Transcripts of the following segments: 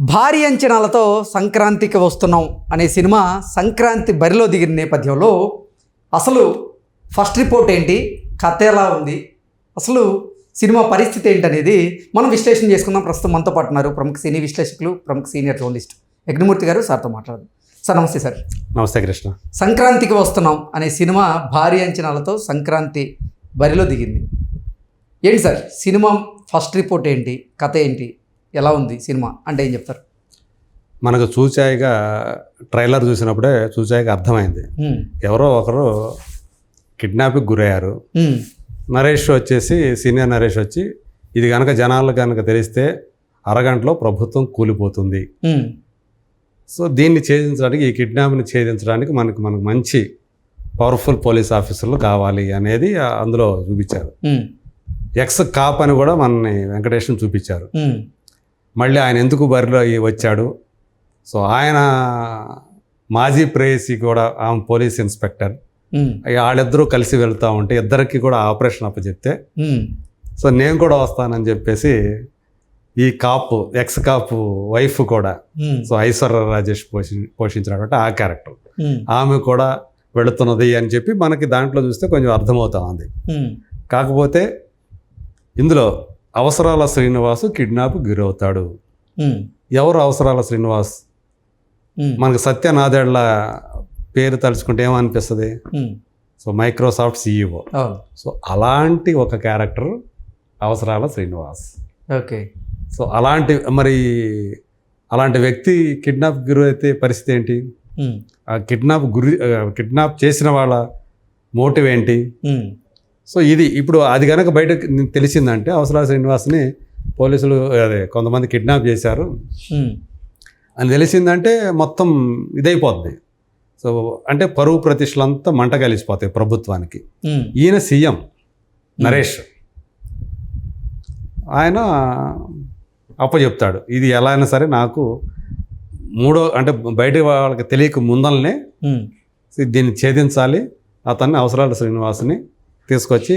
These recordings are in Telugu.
భారీ అంచనాలతో సంక్రాంతికి వస్తున్నాం అనే సినిమా సంక్రాంతి బరిలో దిగిన నేపథ్యంలో అసలు ఫస్ట్ రిపోర్ట్ ఏంటి? కథ ఎలా ఉంది? అసలు సినిమా పరిస్థితి ఏంటనేది మనం విశ్లేషణ చేసుకుందాం. ప్రస్తుతం మనతో పాటు ఉన్నారు ప్రముఖ సినీ విశ్లేషకులు ప్రముఖ సీనియర్ జర్నలిస్ట్ యజ్ఞమూర్తి గారు సార్తో మాట్లాడదు. సార్ నమస్తే సార్. నమస్తే కృష్ణ. సంక్రాంతికి వస్తున్నాం అనే సినిమా భారీ అంచనాలతో సంక్రాంతి బరిలో దిగింది. ఏంటి సార్? సినిమా ఫస్ట్ రిపోర్ట్ ఏంటి? కథ ఏంటి? ఎలా ఉంది సినిమా అంటే ఏం చెప్తారు? మనకు చూచాయిగా ట్రైలర్ చూసినప్పుడే చూచాయిగా అర్థమైంది. ఎవరో ఒకరు కిడ్నాప్కి గురయ్యారు. నరేష్ వచ్చేసి సీనియర్ నరేష్ వచ్చి ఇది కనుక జనాలు కనుక తెలిస్తే అరగంటలో ప్రభుత్వం కూలిపోతుంది. సో దీన్ని ఛేదించడానికి ఈ కిడ్నాప్ని ఛేదించడానికి మనకు మనకు మంచి పవర్ఫుల్ పోలీస్ ఆఫీసర్లు కావాలి అనేది అందులో చూపించారు. ఎక్స్ కాప్ అని కూడా మనని వెంకటేష్ని చూపించారు. మళ్ళీ ఆయన ఎందుకు బరిలో అయ్యి వచ్చాడు? సో ఆయన మాజీ ప్రేయసి కూడా ఆమె పోలీస్ ఇన్స్పెక్టర్. వాళ్ళిద్దరూ కలిసి వెళ్తూ ఉంటే ఇద్దరికి కూడా ఆపరేషన్ అప్పచెప్తే సో నేను కూడా వస్తానని చెప్పేసి ఈ కాపు ఎక్స్ కాపు వైఫ్ కూడా సో ఐశ్వర్య రాజేష్ పోషి పోషించినటువంటి ఆ క్యారెక్టర్. ఆమె కూడా వెళుతున్నది అని చెప్పి మనకి దాంట్లో చూస్తే కొంచెం అర్థమవుతా ఉంది. కాకపోతే ఇందులో అవసరాల శ్రీనివాసు కిడ్నాప్ గురవుతాడు. ఎవరు అవసరాల శ్రీనివాస్? మనకు సత్యనాదేళ్ళ పేరు తలుచుకుంటే ఏమనిపిస్తుంది? సో మైక్రోసాఫ్ట్ అవును. సో అలాంటి ఒక క్యారెక్టర్ అవసరాల శ్రీనివాస్. ఓకే. సో అలాంటి మరి అలాంటి వ్యక్తి కిడ్నాప్ గురి అయితే పరిస్థితి ఏంటి? ఆ కిడ్నాప్ గురి కిడ్నాప్ చేసిన వాళ్ళ మోటివ్ ఏంటి సో ఇది ఇప్పుడు అది కనుక బయట తెలిసిందంటే అవసరాల శ్రీనివాస్ని పోలీసులు అదే కొంతమంది కిడ్నాప్ చేశారు. అని తెలిసిందంటే మొత్తం ఇదైపోద్ది. సో అంటే పరువు ప్రతిష్టలంతా మంట కలిసిపోతాయి ప్రభుత్వానికి. ఈయన సీఎం నరేష్. ఆయన అప్పచెప్తాడు ఇది ఎలా అయినా సరే నాకు మూడో అంటే బయట వాళ్ళకి తెలియక ముందలనే దీన్ని ఛేదించాలి. అతన్ని అవసరాల శ్రీనివాసుని తీసుకొచ్చి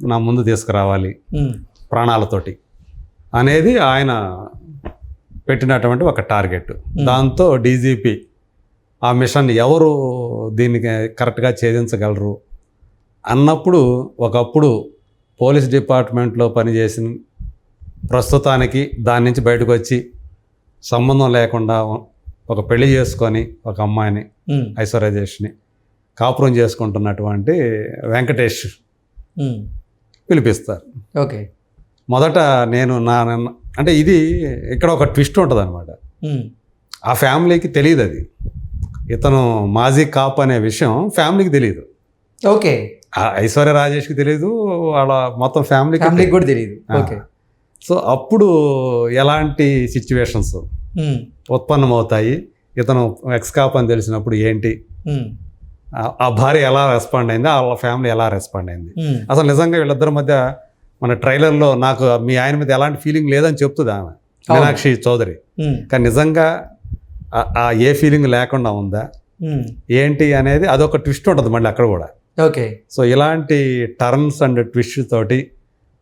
నా ముందు తీసుకురావాలి ప్రాణాలతోటి అనేది ఆయన పెట్టినటువంటి ఒక టార్గెట్. దాంతో డీజీపీ ఆ మిషన్ ఎవరు దీనికి కరెక్ట్గా ఛేదించగలరు అన్నప్పుడు ఒకప్పుడు పోలీస్ డిపార్ట్మెంట్లో పనిచేసిన ప్రస్తుతానికి దాని నుంచి బయటకు వచ్చి సంబంధం లేకుండా ఒక పెళ్ళి చేసుకొని ఒక అమ్మాయిని ఉమ్, ఐశ్వర్యజేష్ని కాపురం చేసుకుంటున్నటువంటి వెంకటేష్ పిలిపిస్తారు. ఓకే. మొదట నేను నా నన్ను- అంటే ఇది ఇక్కడ ఒక ట్విస్ట్ ఉంటుంది అనమాట ఆ ఫ్యామిలీకి తెలియదు అది. ఇతను మాజీ కాప్ అనే విషయం ఫ్యామిలీకి తెలియదు ఓకే. ఐశ్వర్య రాజేష్కి తెలియదు వాళ్ళ మొత్తం ఫ్యామిలీకి ఫ్యామిలీకి కూడా తెలియదు. ఓకే. సో అప్పుడు ఎలాంటి సిచ్యువేషన్స్ ఉత్పన్నమవుతాయి? ఇతను ఎక్స్ కాప్ అని తెలిసినప్పుడు ఏంటి? ఆ- భార్య ఎలా రెస్పాండ్ అయింది వాళ్ళ ఫ్యామిలీ ఎలా రెస్పాండ్ అయింది. అసలు నిజంగా వీళ్ళిద్దరి మధ్య మన ట్రైలర్లో నాకు మీ ఆయన మీద ఎలాంటి ఫీలింగ్ లేదని చెప్తుంది ఆమె మీనాక్షి చౌదరి. కానీ నిజంగా ఆ- ఏ ఫీలింగ్ లేకుండా ఉందా? ఏంటి అనేది అదొక ట్విస్ట్ ఉంటుంది మళ్ళీ అక్కడ కూడా. ఓకే. సో ఇలాంటి టర్న్స్ అండ్ ట్విస్ట్ తోటి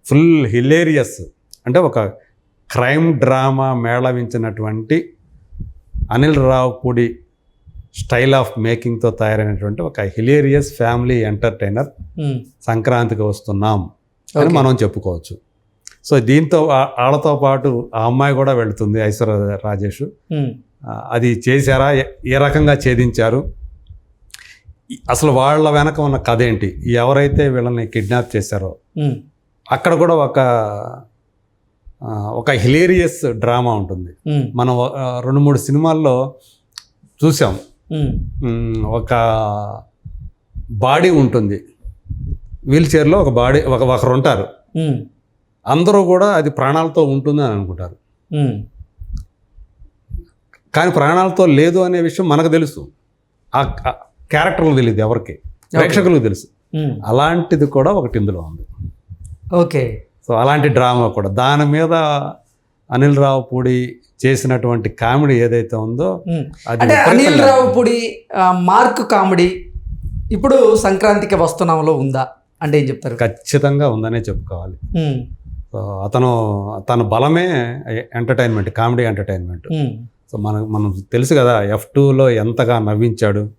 ఫుల్ హిలేరియస్ అంటే ఒక క్రైమ్ డ్రామా మేళవించినటువంటి అనిల్ రావుపూడి స్టైల్ ఆఫ్ మేకింగ్తో తయారైనటువంటి ఒక హిలేరియస్ ఫ్యామిలీ ఎంటర్టైనర్ ఉమ్, సంక్రాంతికి వస్తున్నాం అని. మనం చెప్పుకోవచ్చు. సో దీంతో వాళ్ళతో పాటు ఆ అమ్మాయి కూడా వెళుతుంది ఐశ్వర్య రాజేష్. ఆ, అది చేశారా? ఏ- రకంగా ఛేదించారు? అసలు వాళ్ళ వెనక ఉన్న కథ ఏంటి? ఎవరైతే వీళ్ళని కిడ్నాప్ చేశారో ఉమ్, అక్కడ కూడా ఒక ఒక హిలేరియస్ డ్రామా ఉంటుంది. మనం రెండు మూడు సినిమాల్లో చూసాం. ఒక బాడీ ఉంటుంది. వీల్ చైర్లో ఒక బాడీ ఒక ఒకరు ఉంటారు. అందరూ కూడా అది ప్రాణాలతో ఉంటుంది అని అనుకుంటారు. కానీ ప్రాణాలతో లేదు అనే విషయం మనకు తెలుసు. ఆ క్యారెక్టర్లకు తెలియదు ఎవరికి. ప్రేక్షకులకు తెలుసు. అలాంటిది కూడా ఒకటి ఇందులో ఉంది. ఓకే. సో అలాంటి డ్రామా కూడా. దాని మీద అనిల్ రావుపూడి చేసినటువంటి కామెడీ ఏదైతే ఉందో. అది అంటే అనిల్ రావుపూడి ఆ, మార్క్ కామెడీ ఇప్పుడు సంక్రాంతికి వస్తున్నాంలో ఉందా? అంటే ఏం చెప్తారు? ఖచ్చితంగా ఉందనే చెప్పుకోవాలి. అతను తన బలమే ఎంటర్టైన్మెంట్ కామెడీ ఎంటర్టైన్మెంట్. సో మనకు మనం తెలుసు కదా ఎఫ్ టూలో ఎంతగా నవ్వించాడు.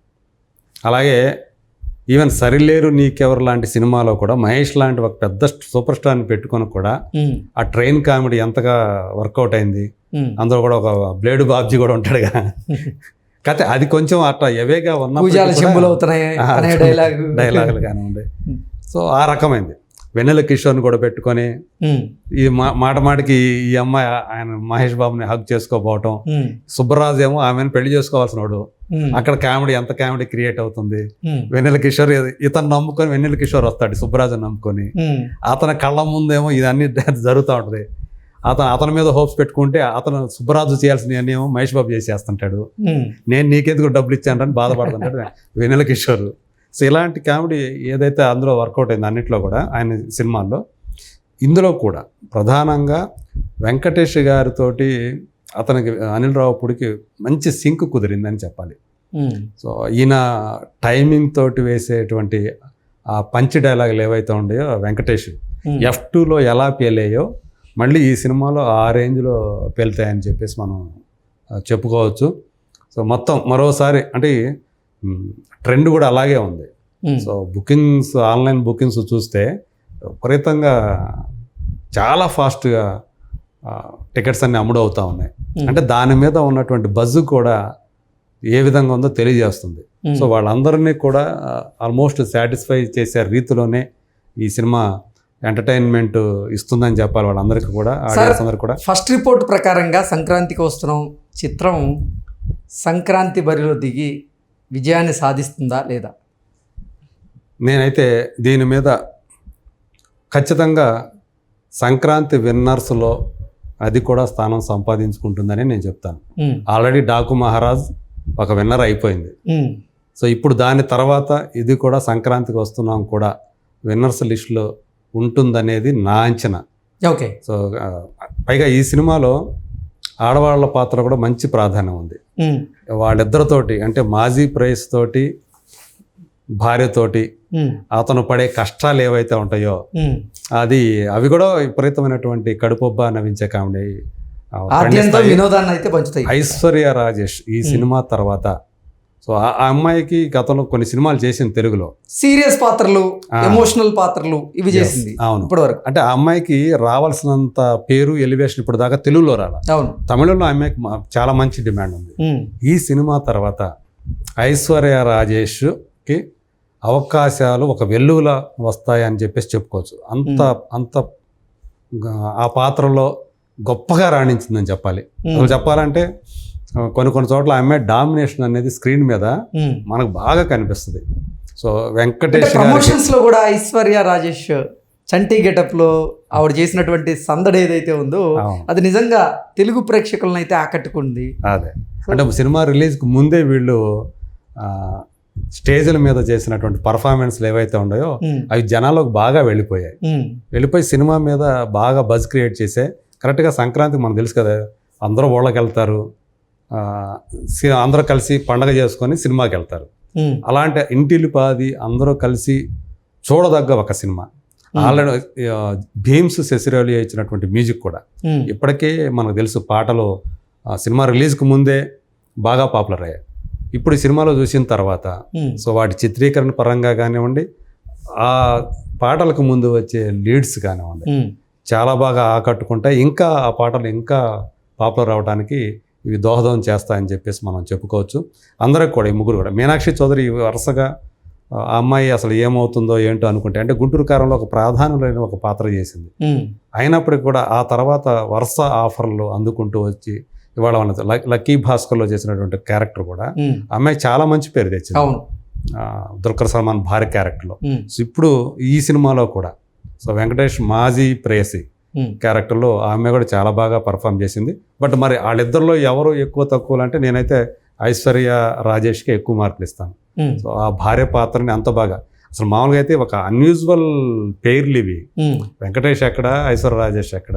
అలాగే ఈవెన్ సరిలేరు నీకెవరు లాంటి సినిమాలో కూడా మహేష్ లాంటి ఒక పెద్ద సూపర్ స్టార్ని పెట్టుకొని కూడా ఉమ్, ఆ ట్రైన్ కామెడీ ఎంతగా వర్కౌట్ అయింది. ఉమ్. అందులో కూడా ఒక బ్లేడ్ బాబ్జీ కూడా ఉంటాడుగా కథ అది కొంచెం అట్లా ఎవేగా ఉన్న అవుతున్నాయి డైలాగ్ డైలాగులు కానివ్వండి. సో ఆ రకమైంది. వెన్నెల కిషోర్ని కూడా పెట్టుకొని ఈ మాట మాటకి ఈ అమ్మాయి ఆయన మహేష్ బాబుని హక్ చేసుకోపోవటం. సుబ్బరాజు ఏమో ఆమెను పెళ్ళి చేసుకోవాల్సిన వాడు అక్కడ కామెడీ ఎంత కామెడీ క్రియేట్ అవుతుంది? ఉమ్, వెన్నెల కిషోర్ ఇతను నమ్ముకొని వెన్నెల కిషోర్ వస్తాడు సుబ్బరాజు నమ్ముకొని. ఉమ్, అతని కళ్ళ ముందేమో ఇదన్నీ జరుగుతూ ఉంటుంది. అతను అతని మీద హోప్స్ పెట్టుకుంటే అతను సుబ్బరాజు చేయాల్సిన ఏమో మహేష్ బాబు చేసేస్తుంటాడు నేను నీకెందుకు డబ్బులు ఇచ్చానని బాధపడుతుంటాడు వెన్నెల కిషోర్. సో ఇలాంటి కామెడీ ఏదైతే అందులో వర్కౌట్ అయింది అన్నిట్లో కూడా ఆయన సినిమాల్లో ఇందులో కూడా ప్రధానంగా వెంకటేష్ గారితోటి అతనికి అనిల్ రావుపూడికి మంచి సింక్ కుదిరిందని చెప్పాలి. సో ఈయన టైమింగ్ తోటి వేసేటువంటి ఆ పంచ్ డైలాగులు ఏవైతే ఉన్నాయో వెంకటేష్. ఎఫ్ టూలో ఎలా పేలాయో మళ్ళీ ఈ సినిమాలో ఆ రేంజ్లో పేలుతాయని చెప్పేసి మనం చెప్పుకోవచ్చు. సో మొత్తం మరోసారి అంటే ట్రెండ్ కూడా అలాగే ఉంది. సో బుకింగ్స్ ఆన్లైన్ బుకింగ్స్ చూస్తే విపరీతంగా చాలా ఫాస్ట్గా టికెట్స్ అన్ని అమ్ముడు అవుతా ఉన్నాయి. అంటే దాని మీద ఉన్నటువంటి బజ్ కూడా ఏ విధంగా ఉందో తెలియజేస్తుంది. సో వాళ్ళందరినీ కూడా ఆల్మోస్ట్ సాటిస్ఫై చేసే రీతిలోనే ఈ సినిమా ఎంటర్టైన్మెంట్ ఇస్తుందని చెప్పాలి వాళ్ళందరికీ కూడా ఆడియన్స్ అందరికీ కూడా. ఫస్ట్ రిపోర్ట్ ప్రకారంగా సంక్రాంతికి వస్తున్నాం చిత్రం సంక్రాంతి బరిలో దిగి విజయాన్ని సాధిస్తుందా లేదా? నేనైతే దీని మీద ఖచ్చితంగా సంక్రాంతి విన్నర్స్లో అది కూడా స్థానం సంపాదించుకుంటుందని నేను చెప్తాను. ఆల్రెడీ డాకు మహారాజ్ ఒక విన్నర్ అయిపోయింది. సో ఇప్పుడు దాని తర్వాత ఇది కూడా సంక్రాంతికి వస్తున్నాం కూడా విన్నర్స్ లిస్టులో ఉంటుందనేది నా అంచనా. ఓకే. సో పైగా ఈ సినిమాలో ఆడవాళ్ళ పాత్ర కూడా మంచి ప్రాధాన్యం ఉంది. వాళ్ళిద్దరితోటి అంటే మాజీ ప్రైస్ తోటి భార్యతోటి అతను పడే కష్టాలు ఏవైతే ఉంటాయో. అది అవి కూడా విపరీతమైనటువంటి కడుపొబ్బ నవ్వించే కామెడీ. వినోదాన్ని అయితే పంచుతాయి. ఐశ్వర్య రాజేష్ ఈ సినిమా తర్వాత. సో ఆ అమ్మాయికి గతంలో కొన్ని సినిమాలు చేసింది తెలుగులో. సీరియస్ పాత్రలు. ఎమోషనల్ పాత్రలు ఇవి చేసింది అవును. ఇప్పటి వరకు అంటే ఆ అమ్మాయికి రావాల్సినంత పేరు ఎలివేషన్ ఇప్పుడు దాకా తెలుగులో రాల. అవును. తమిళంలో అమ్మాయికి చాలా మంచి డిమాండ్ ఉంది. ఈ సినిమా తర్వాత ఐశ్వర్య రాజేష్కి అవకాశాలు ఒక వెల్లువలా వస్తాయని చెప్పేసి చెప్పుకోవచ్చు. అంత అంత ఆ పాత్రలో గొప్పగా రాణించిందని చెప్పాలి. అసలు చెప్పాలంటే కొన్ని కొన్ని చోట్ల ఆమె డామినేషన్ అనేది స్క్రీన్ మీద. మనకు బాగా కనిపిస్తుంది. సో వెంకటేష్ ప్రమోషన్స్లో కూడా ఐశ్వర్య రాజేష్ చంటి గెటప్లో ఆవిడ చేసినటువంటి సందడి ఏదైతే ఉందో అది నిజంగా తెలుగు ప్రేక్షకులను అయితే ఆకట్టుకుంది. అదే. అంటే సినిమా రిలీజ్కి ముందే వీళ్ళు స్టేజ్ల మీద చేసినటువంటి పర్ఫార్మెన్స్లు ఏవైతే ఉన్నాయో అవి జనాలకు బాగా వెళ్ళిపోయాయి. వెళ్ళిపోయి సినిమా మీద బాగా బజ్ క్రియేట్ చేసే కరెక్ట్గా సంక్రాంతికి మనకు తెలుసు కదా అందరూ ఊళ్ళకి వెళ్తారు అందరూ కలిసి పండగ చేసుకొని సినిమాకి వెళ్తారు. అలాంటి ఇంటిల్లి పాది అందరూ కలిసి చూడదగ్గ ఒక సినిమా. ఆల్రెడీ భీమ్స్ సెసిరోలి ఇచ్చినటువంటి మ్యూజిక్ కూడా. ఇప్పటికే మనకు తెలుసు పాటలు సినిమా రిలీజ్కి ముందే బాగా పాపులర్ అయ్యాయి. ఇప్పుడు సినిమాలో చూసిన తర్వాత సో వాటి చిత్రీకరణ పరంగా కానివ్వండి ఆ పాటలకు ముందు వచ్చే లీడ్స్ కానివ్వండి చాలా బాగా ఆకట్టుకుంటాయి. ఇంకా ఆ పాటలు ఇంకా పాపులర్ అవడానికి ఇవి దోహదం చేస్తాయని చెప్పేసి మనం చెప్పుకోవచ్చు. అందరికి కూడా ఈ ముగ్గురు కూడా. మీనాక్షి చౌదరి వరుసగా ఆ అమ్మాయి అసలు ఏమవుతుందో ఏంటో అనుకుంటే అంటే గుంటూరు కారంలో ఒక ప్రాధాన్యమైన ఒక పాత్ర చేసింది. అయినప్పటికీ కూడా ఆ తర్వాత వరుస ఆఫర్లు అందుకుంటూ వచ్చి ఇవాళ మన లక్- లక్కీ భాస్కర్లో చేసినటువంటి క్యారెక్టర్ కూడా అమ్మాయి చాలా మంచి పేరు తెచ్చింది. అవును. ఆ, దుర్గర్ సల్మాన్ భార్య క్యారెక్టర్లో. సో ఇప్పుడు ఈ సినిమాలో కూడా సో వెంకటేష్ మాజీ ప్రేయసి క్యారెక్టర్లో ఆమె కూడా చాలా బాగా పర్ఫామ్ చేసింది. బట్ మరి వాళ్ళిద్దరిలో ఎవరు ఎక్కువ తక్కువ అంటే నేనైతే ఐశ్వర్య రాజేష్కి ఎక్కువ మార్కులు ఇస్తాను. సో ఆ భార్య పాత్రని అంత బాగా అసలు మామూలుగా అయితే ఒక అన్యూజువల్ పేర్లు ఇవి. వెంకటేష్ ఎక్కడ ఐశ్వర్య రాజేష్ ఎక్కడ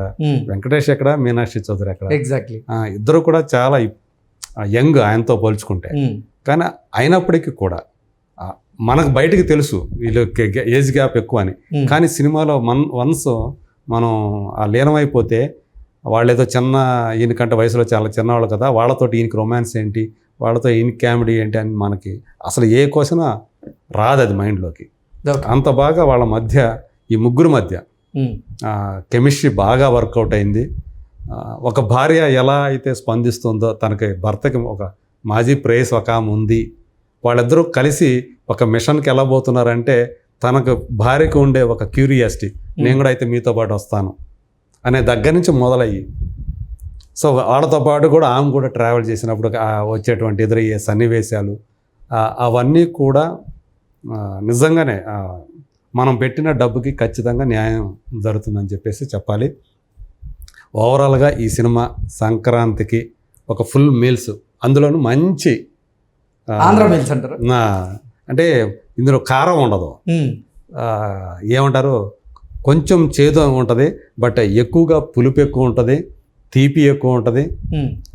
వెంకటేష్ ఎక్కడ మీనాక్షి చౌదరి ఎక్కడ? ఎగ్జాక్ట్లీ ఇద్దరు కూడా చాలా యంగ్ ఆయనతో పోల్చుకుంటే. కానీ అయినప్పటికీ కూడా మనకు బయటికి తెలుసు వీళ్ళు ఏజ్ గ్యాప్ ఎక్కువ అని. కానీ సినిమాలో మన్ వన్స్ మనం ఆ లీనమైపోతే వాళ్ళు ఏదో చిన్న ఈయనకంటే వయసులో చాలా చిన్నవాళ్ళు కదా వాళ్ళతోటి ఈయనకి రొమాన్స్ ఏంటి వాళ్ళతో ఈయన కామెడీ ఏంటి అని మనకి అసలు ఏ క్వశ్చన్ రాదు అది మైండ్లోకి అంత బాగా వాళ్ళ మధ్య ఈ ముగ్గురు మధ్య ఉమ్, కెమిస్ట్రీ బాగా వర్కౌట్ అయింది. ఒక భార్య ఎలా అయితే స్పందిస్తుందో తనకి భర్తకి ఒక మాజీ ప్రేయస్ ఒక ఆమె ఉంది. వాళ్ళిద్దరూ కలిసి ఒక మిషన్కి ఎలా పోతున్నారంటే తనకు భార్యకు ఉండే ఒక క్యూరియాసిటీ నేను కూడా అయితే మీతో పాటు వస్తాను అనే దగ్గర నుంచి మొదలయ్యి. సో వాళ్ళతో పాటు కూడా ఆమె కూడా ట్రావెల్ చేసినప్పుడు వచ్చేటువంటి ఎదురయ్యే సన్నివేశాలు అవన్నీ కూడా నిజంగానే మనం పెట్టిన డబ్బుకి ఖచ్చితంగా న్యాయం జరుగుతుందని చెప్పేసి చెప్పాలి. ఓవరాల్గా ఈ సినిమా సంక్రాంతికి ఒక ఫుల్ మీల్స్ అందులోనూ మంచి ఆంధ్ర మీల్స్ అంటారు. అంటే ఇందులో కారం ఉండదు. ఏమంటారు? కొంచెం చేదు ఉంటుంది బట్ ఎక్కువగా పులుపు ఎక్కువ ఉంటుంది. తీపి ఎక్కువ ఉంటుంది.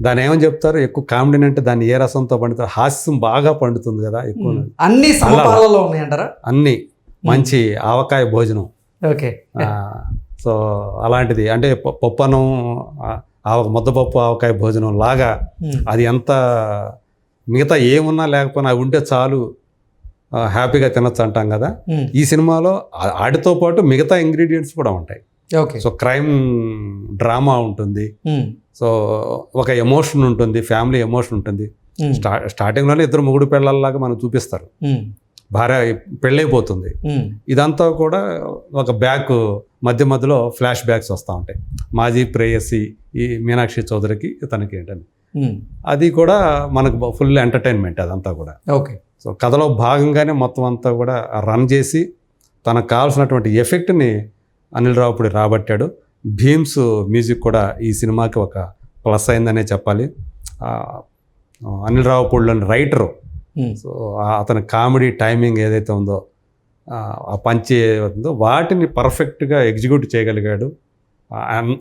దాన్ని ఏమని చెప్తారు? ఎక్కువ కామెడీ అంటే దాన్ని ఏ రసంతో పండుతుంది హాస్యం బాగా పండుతుంది కదా ఎక్కువ. అన్ని సమపాలలో ఉన్నాయంటారా? అన్ని. మంచి ఆవకాయ భోజనం. ఓకే. సో అలాంటిది. అంటే పప్పనం ఆవ ముద్దపప్పు ఆవకాయ భోజనం లాగా అది ఎంత మిగతా ఏమున్నా లేకపోయినా అవి ఉంటే చాలు హ్యాపీగా తినొచ్చు అంటాం కదా. ఈ సినిమాలో ఆ- వాటితో పాటు మిగతా ఇంగ్రీడియంట్స్ కూడా ఉంటాయి. సో క్రైమ్ డ్రామా ఉంటుంది. సో ఒక ఎమోషన్ ఉంటుంది ఫ్యామిలీ ఎమోషన్ ఉంటుంది. స్టార్టింగ్లోనే ఇద్దరు మొగుడు పిల్లల్లాగా మనం చూపిస్తారు. భార్య పెళ్ళైపోతుంది. ఇదంతా కూడా ఒక బ్యాక్ మధ్య మధ్యలో ఫ్లాష్ బ్యాక్స్ వస్తూ ఉంటాయి. మాజీ ప్రేయసి ఈ మీనాక్షి చౌదరికి తనకి ఏంటని. అది కూడా మనకు ఫుల్ ఎంటర్టైన్మెంట్ అదంతా కూడా. ఓకే. సో కథలో భాగంగానే మొత్తం అంతా కూడా రన్ చేసి తనకు కావాల్సినటువంటి ఎఫెక్ట్ని అనిల్ రావుపూడి రాబట్టాడు. భీమ్స్ మ్యూజిక్ కూడా ఈ సినిమాకి ఒక ప్లస్ అయిందనే చెప్పాలి. అనిల్ రావుపూడిలోని రైటరు. సో అతని కామెడీ టైమింగ్ ఏదైతే ఉందో ఆ, పంచి ఉందో వాటిని పర్ఫెక్ట్గా ఎగ్జిక్యూట్ చేయగలిగాడు.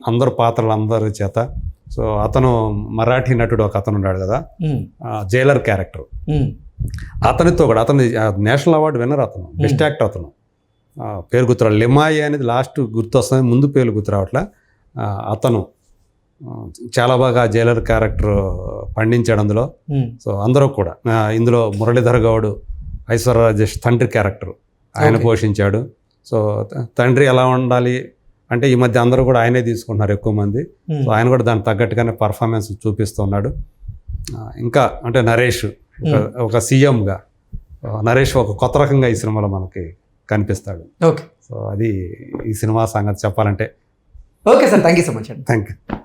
అందరు పాత్రలు అందరి చేత. సో అతను మరాఠీ నటుడు ఒక అతను ఉన్నాడు కదా. Jailer character. అతనితో కూడా అతని నేషనల్ అవార్డు విన్నర్ అతను బెస్ట్ యాక్టర్ అతను. పేరు గుర్తురావు లిమాయి అనేది లాస్ట్ గుర్తొస్తుంది ముందు పేరు గుర్తురావట్లా అతను చాలా బాగా జైలర్ క్యారెక్టర్ పండించాడు అందులో. సో అందరూ కూడా ఇందులో మురళీధర్ గౌడ్ ఐశ్వర్య రాజేష్ తండ్రి క్యారెక్టర్ ఆయన. పోషించాడు. సో తండ్రి ఎలా ఉండాలి అంటే ఈ మధ్య అందరూ కూడా ఆయనే తీసుకుంటున్నారు ఎక్కువ మంది. సో ఆయన కూడా దానికి తగ్గట్టుగానే పర్ఫార్మెన్స్ చూపిస్తున్నాడు. ఇంకా అంటే నరేష్ ఒక సీఎంగా నరేష్ ఒక కొత్త రకంగా ఈ సినిమాలో మనకి కనిపిస్తాడు. ఓకే. సో అది ఈ సినిమా సంగతి చెప్పాలంటే. Okay sir thank you so much అండి. Thank you